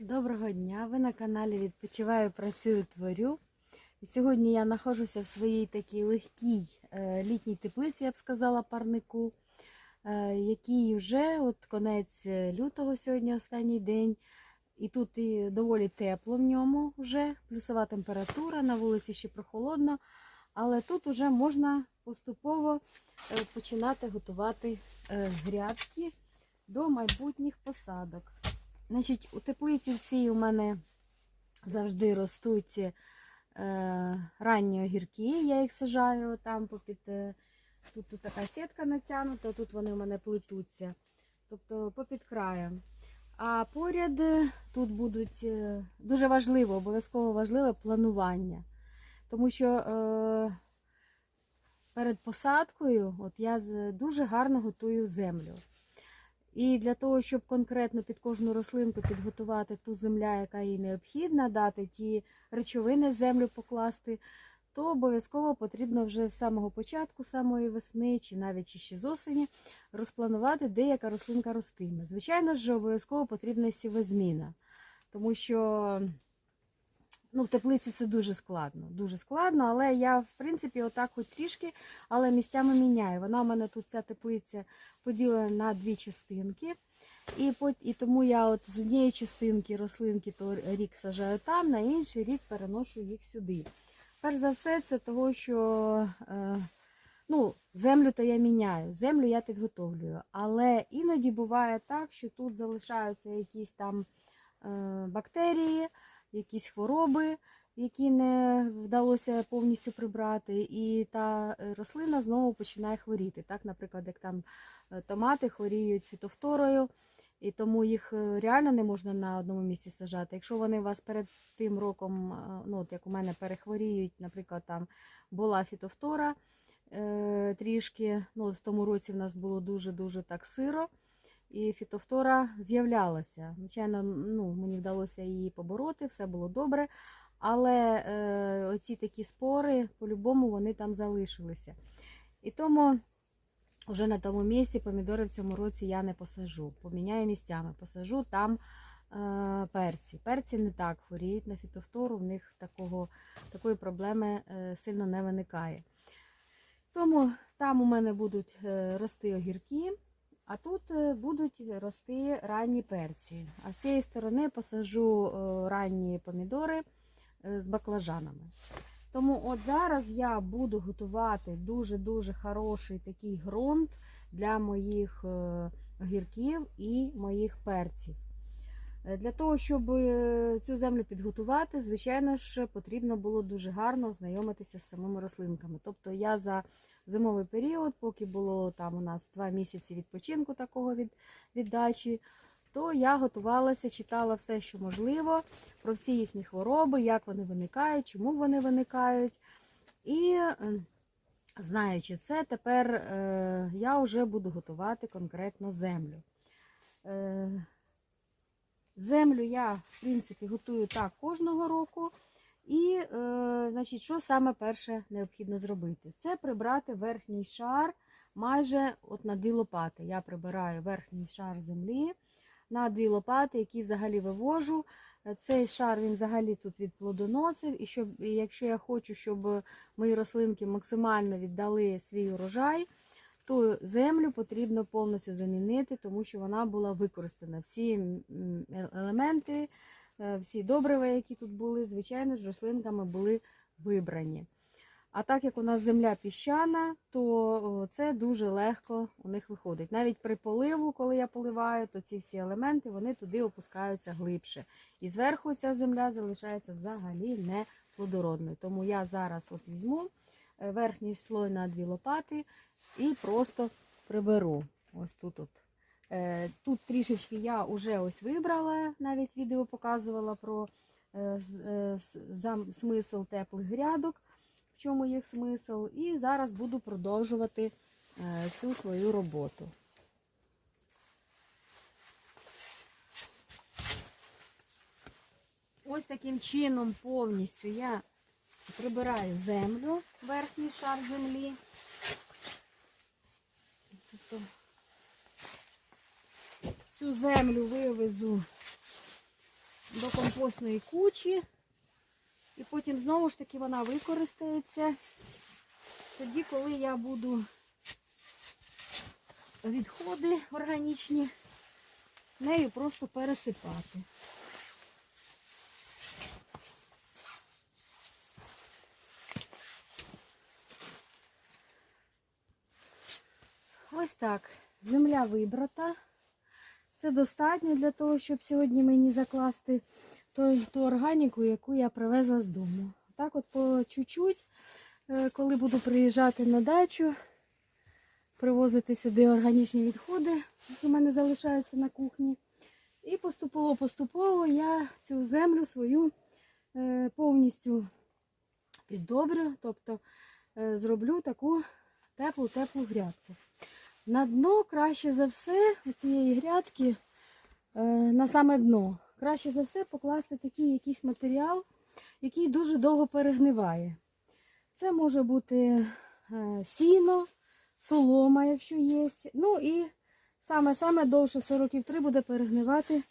Доброго дня! Ви на каналі Відпочиваю, працюю, творю. І сьогодні я знаходжуся в своїй такій легкій е, літній теплиці, я б сказала, парнику, е, який вже от конець лютого сьогодні останній день. І тут і доволі тепло в ньому вже, плюсова температура, на вулиці ще прохолодно, але тут вже можна поступово е, починати готувати е, грядки до майбутніх посадок. Значить, у теплиці цій у мене завжди ростуть е, ранні огірки. Я їх сажаю там попід. Е, тут, тут така сітка натягнута, тут вони у мене плетуться. Тобто попід краєм. А поряд е, тут будуть е, дуже важливо, обов'язково важливе планування. Тому що е, перед посадкою от я дуже гарно готую землю. І для того, щоб конкретно під кожну рослинку підготувати ту земля, яка їй необхідна, дати ті речовини землю покласти, то обов'язково потрібно вже з самого початку, самої весни, чи навіть ще з осені, розпланувати, де яка рослинка ростиме. Звичайно ж, обов'язково потрібна сівозміна, тому що ну, в теплиці це дуже складно. Дуже складно, але я, в принципі, отак хоч трішки, але місцями міняю. Вона у мене тут ця теплиця поділена на дві частинки. І, і тому я от з однієї частинки рослинки то рік сажаю там, на інший рік переношу їх сюди. Перш за все, це того, що е, ну, землю то я міняю, землю я підготовлюю. Але іноді буває так, що тут залишаються якісь там е, бактерії, якісь хвороби, які не вдалося повністю прибрати, і та е, рослина знову починає хворіти. Так, наприклад, як там е, томати хворіють фітофторою, і тому їх е, реально не можна на одному місці сажати. Якщо вони у вас перед тим роком, ну от як у мене перехворіють, наприклад, там була фітофтора е, трішки. Ну, в тому році в нас було дуже-дуже так сиро. І фітофтора з'являлася. Звичайно, ну, мені вдалося її побороти, все було добре. Але е, оці такі спори, по-любому, вони там залишилися. І тому вже на тому місці помідори в цьому році я не посажу. Поміняю місцями, посажу там е, перці. Перці не так хворіють на фітофтору, в них такого, такої проблеми е, сильно не виникає. Тому там у мене будуть е, рости огірки, а тут е, будуть рости ранні перці. А з цієї сторони посажу е, ранні помідори е, з баклажанами. Тому от зараз я буду готувати дуже-дуже хороший такий ґрунт для моїх огірків і моїх перців. Для того, щоб цю землю підготувати, звичайно ж, потрібно було дуже гарно знайомитися з самими рослинками. Тобто я за зимовий період, поки було там у нас два місяці відпочинку такого від, від дачі, то я готувалася, читала все, що можливо, про всі їхні хвороби, як вони виникають, чому вони виникають. І е, знаючи це, тепер е, я вже буду готувати конкретно землю. Е, землю я, в принципі, готую так кожного року. І, е, значить, що саме перше необхідно зробити? Це прибрати верхній шар майже от на дві лопати. Я прибираю верхній шар землі на дві лопати, які взагалі вивожу. Цей шар він взагалі тут відплодоносив. І, щоб, якщо я хочу, щоб мої рослинки максимально віддали свій урожай, то землю потрібно повністю замінити, тому що вона була використана. Всі е- елементи, всі добрива, які тут були, звичайно ж, рослинками були вибрані. А так як у нас земля піщана, то це дуже легко у них виходить. Навіть при поливу, коли я поливаю, то ці всі елементи вони туди опускаються глибше. І зверху ця земля залишається взагалі не плодородною. Тому я зараз от візьму е, верхній слой на дві лопати і просто приберу. Ось тут. от. Е, Тут трішечки я вже ось вибрала, навіть відео показувала про е, е, смисл теплих грядок, в чому їх смисл. І зараз буду продовжувати цю свою роботу. Ось таким чином повністю я прибираю землю, верхній шар землі. 'Тобто, цю землю вивезу до компостної кучі. І потім знову ж таки вона використається тоді, коли я буду відходи органічні нею просто пересипати. Ось так. Земля вибрата. Це достатньо для того, щоб сьогодні мені закласти той, ту органіку, яку я привезла з дому. Так от по чуть-чуть, е, коли буду приїжджати на дачу, привозити сюди органічні відходи, які в мене залишаються на кухні. І поступово-поступово я цю землю свою е, повністю піддобрю, тобто е, зроблю таку теплу-теплу грядку. На дно краще за все цієї грядки, е, на саме дно, краще за все покласти такий якийсь матеріал, який дуже довго перегниває. Це може бути е, сіно, солома, якщо є. Ну і саме-саме довше, це років три буде перегнивати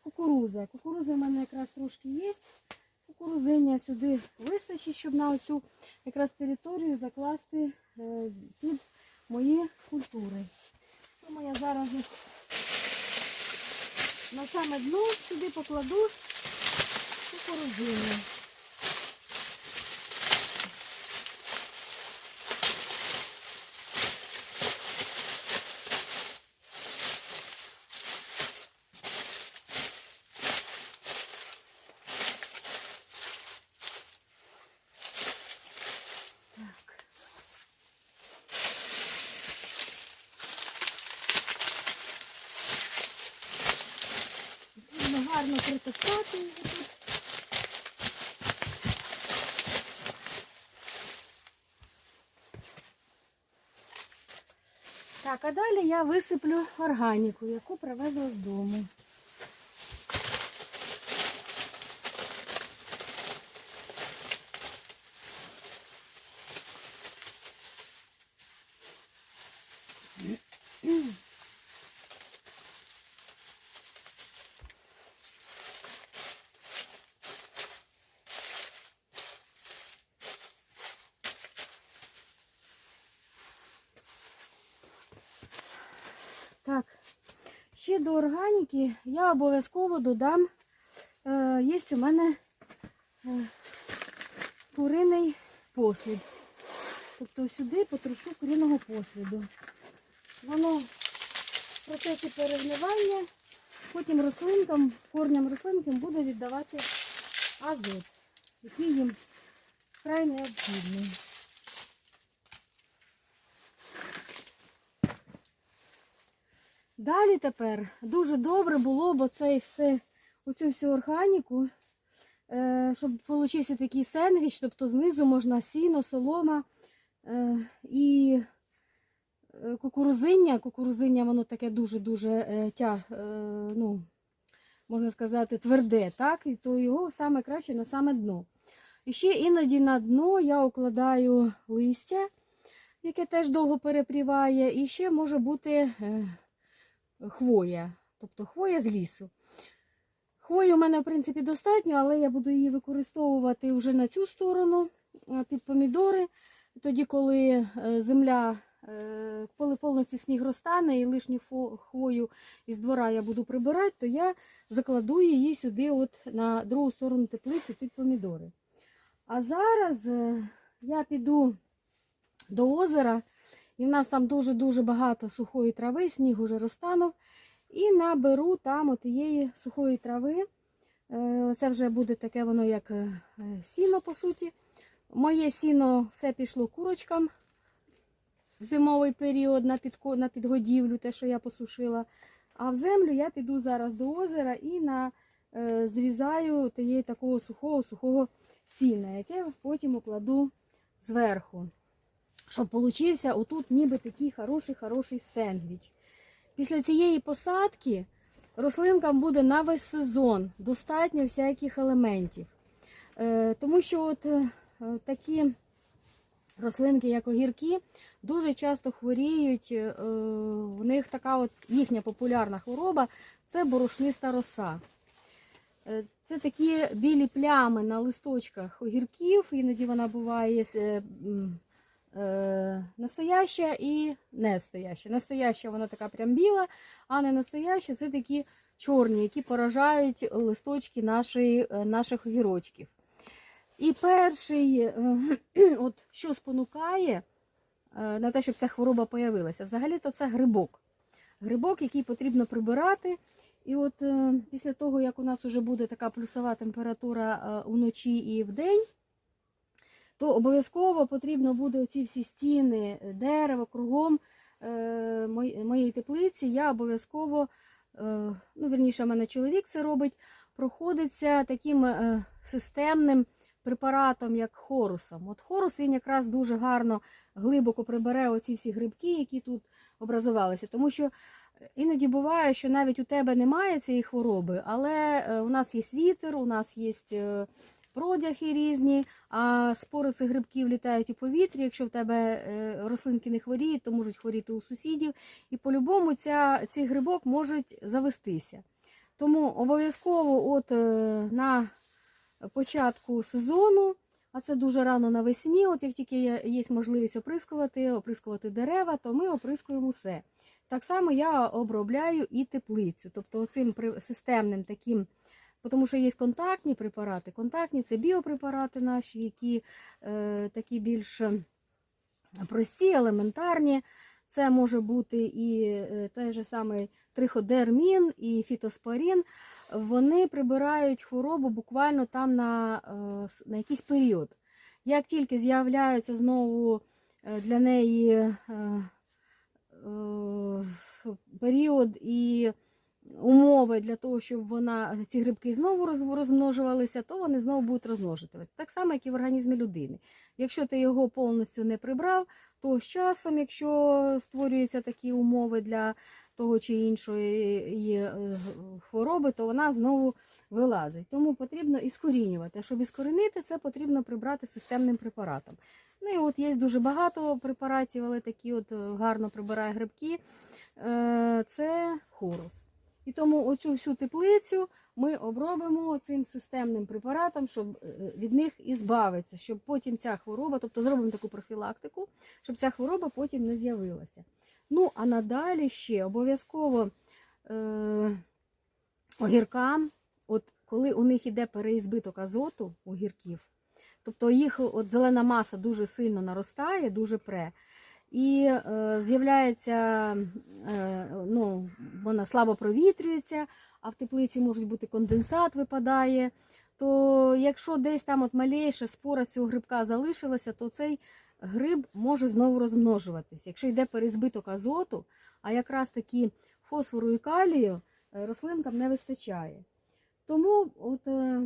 кукуруза. Кукурузи в мене якраз трошки є. Кукурузиння сюди вистачить, щоб на оцю якраз територію закласти е, під мої культури. Тому я зараз їх на саме дно сюди покладу кукурузину. Так. Потрібно гарно притоптати його. Так, а далі я висиплю органіку, яку привезла з дому. Так, ще до органіки я обов'язково додам, е, є у мене е, куриний послід. Тобто сюди потрушу куриного посліду. Воно в процесі перегнивання, потім рослинкам, корням рослинкам буде віддавати азот, який їм вкрай необхідний. Далі тепер дуже добре було б оцей все, оцю всю органіку, е, щоб получився такий сендвіч, тобто знизу можна сіно, солома е, і е, кукурузиння. Кукурузиння воно таке дуже-дуже ну, можна сказати, тверде, так? І то його саме краще на саме дно. І ще іноді на дно я укладаю листя, яке теж довго перепріває, і ще може бути. Е, хвоя, тобто хвоя з лісу. Хвої у мене, в принципі, достатньо, але я буду її використовувати вже на цю сторону е, під помідори. Тоді, коли е, земля, е, коли повністю сніг розтане і лишню хвою із двора я буду прибирати, то я закладу її сюди от на другу сторону теплиці під помідори. А зараз е, я піду до озера. І в нас там дуже-дуже багато сухої трави, сніг уже розтанув. І наберу там отієї сухої трави. Е, Це вже буде таке воно як е, сіно, по суті. Моє сіно все пішло курочкам в зимовий період на, підгодівлю, те, що я посушила. А в землю я піду зараз до озера і на, е, зрізаю тієї такого сухого-сухого сіна, яке потім укладу зверху щоб получився отут ніби такий хороший-хороший сендвіч. Після цієї посадки рослинкам буде на весь сезон достатньо всяких елементів. Е, тому що от е, такі рослинки, як огірки, дуже часто хворіють. е, у них така от їхня популярна хвороба це борошниста роса. Це такі білі плями на листочках огірків, іноді вона буває е, настояща і нестояща. Настояща вона така прям біла, а не настояща це такі чорні, які поражають листочки нашої, е, наших огірочків. І перший, е, от, що спонукає на те, щоб ця хвороба появилася, взагалі-то це грибок. Грибок, який потрібно прибирати. І от після того, як у нас вже буде така плюсова температура е, уночі і вдень, то обов'язково потрібно буде оці всі стіни, е, дерева кругом е, моєї теплиці. Я обов'язково, е, ну, верніше, в мене чоловік це робить, проходиться таким системним препаратом, як хорусом. От хорус він якраз дуже гарно глибоко прибере оці всі грибки, які тут образувалися. Тому що іноді буває, що навіть у тебе немає цієї хвороби, але у нас є вітер, у нас є продяги різні, а спори цих грибків літають у повітрі. Якщо в тебе е, рослинки не хворіють, то можуть хворіти у сусідів. І по-любому цей грибок може завестися. Тому обов'язково от е, на початку сезону, а це дуже рано навесні, от як тільки є можливість оприскувати, оприскувати дерева, то ми оприскуємо все. Так само я обробляю і теплицю, тобто цим системним таким, тому що є контактні препарати. Контактні це біопрепарати наші, які е, такі більш прості, елементарні. Це може бути і е, той же самий триходермін, і фітоспорін. Вони прибирають хворобу буквально там на, е, на якийсь період. Як тільки з'являються знову е, для неї е, період і умови для того, щоб вона, ці грибки знову розмножувалися, то вони знову будуть розмножуватися. Так само, як і в організмі людини. Якщо ти його повністю не прибрав, то з часом, якщо створюються такі умови для того чи іншої хвороби, то вона знову вилазить. Тому потрібно іскорінювати. А щоб іскорінити, це потрібно прибрати системним препаратом. Ну і от є дуже багато препаратів, але такі от гарно прибирає грибки. Це хорус. І тому оцю всю теплицю ми обробимо цим системним препаратом, щоб від них і збавитися, щоб потім ця хвороба, тобто зробимо таку профілактику, щоб ця хвороба потім не з'явилася. Ну, а надалі ще обов'язково е, огіркам, от коли у них іде переізбиток азоту огірків, тобто їх от зелена маса дуже сильно наростає, дуже пре. І е, з'являється, е, ну, вона слабо провітрюється, а в теплиці може бути конденсат випадає. То якщо десь там от малейша спора цього грибка залишилася, то цей гриб може знову розмножуватись. Якщо йде перезбиток азоту, а якраз таки фосфору і калію рослинкам не вистачає. Тому от, е,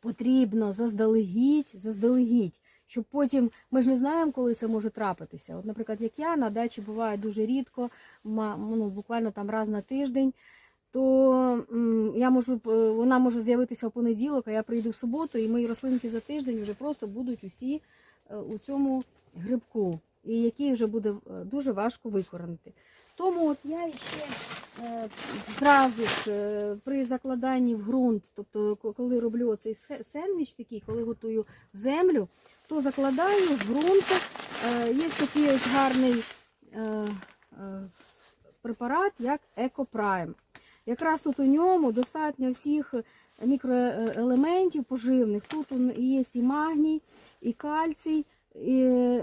потрібно заздалегідь, заздалегідь, щоб потім ми ж не знаємо, коли це може трапитися. От, наприклад, як я на дачі буває дуже рідко, ну, буквально там раз на тиждень. То я можу, вона може з'явитися в понеділок, а я прийду в суботу, і мої рослинки за тиждень вже просто будуть усі у цьому грибку, і який вже буде дуже важко викоренити. Тому от я ще е, зразу ж е, при закладанні в ґрунт, тобто коли роблю оцей сендвіч такий, коли готую землю, то закладаю в ґрунт. Е, є такий ось гарний препарат, як Екопрайм. Якраз тут у ньому достатньо всіх мікроелементів поживних. Тут є і магній, і кальцій, і,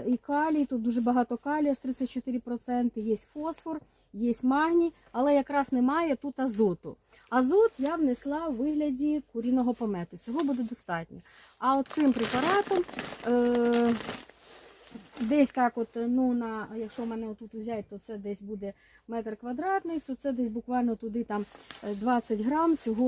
і калій. Тут дуже багато калія, аж 34%, є фосфор, є магній, але якраз немає тут азоту. Азот я внесла в вигляді куріного помету. Цього буде достатньо. А от цим препаратом. Е Десь так, от, ну, на, якщо мене отут взяти, то це десь буде метр квадратний, то це десь буквально туди там 20 грам цього